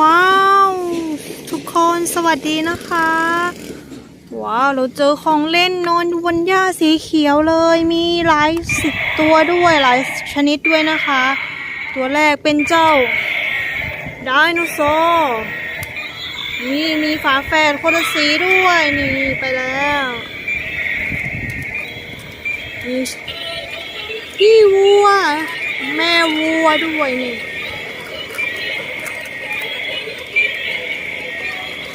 ว้าว ทุกคนสวัสดีนะคะ ว้าว เราเจอของเล่นนอนอยู่บนหญ้าสีเขียวเลย มีหลายสิบตัวด้วยหลายชนิดด้วยนะคะ ตัวแรกเป็นเจ้าไดโนเสาร์นี่มีฝาแฝดคนละสีด้วย นี่ไปแล้วมีพี่วัว แม่วัวด้วยนี่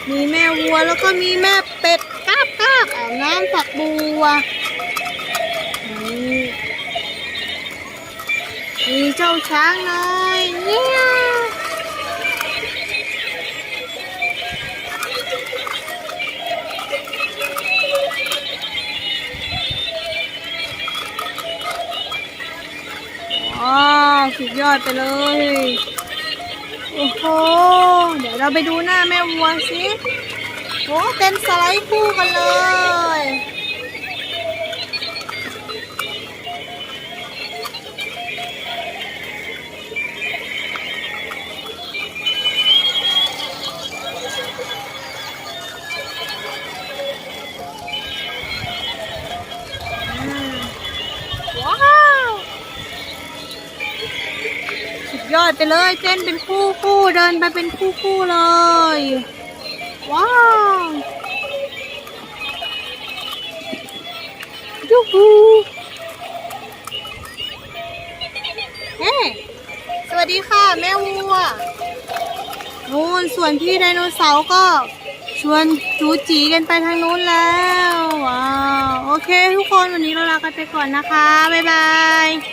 มีแม่วัวแล้วก็มีแม่เป็ดกาบกาบอาบน้ำฝักบัวนี่มีเจ้าช้างน้อยเนี่ยว้าสุดยอดไปเลย โอ้โห เดี๋ยวเราไปดูหน้าแม่วัวสิโอ้เป็นสไลด์คู่กันเลย ว้า สุดยอดไปเลยเต้นเป็นคู่คู่เดินไปเป็นคู่คู่เลย ว้าวยูฮูเฮ้สวัสดีค่ะ แม่วัวนู่นส่วนพี่ไดโนเสาร์ก็ชวนจูจีกันไปทางนู้นแล้ว ว้าว โอเค ทุกคนวันนี้เราลากันไปก่อนนะคะ บ๊ายบาย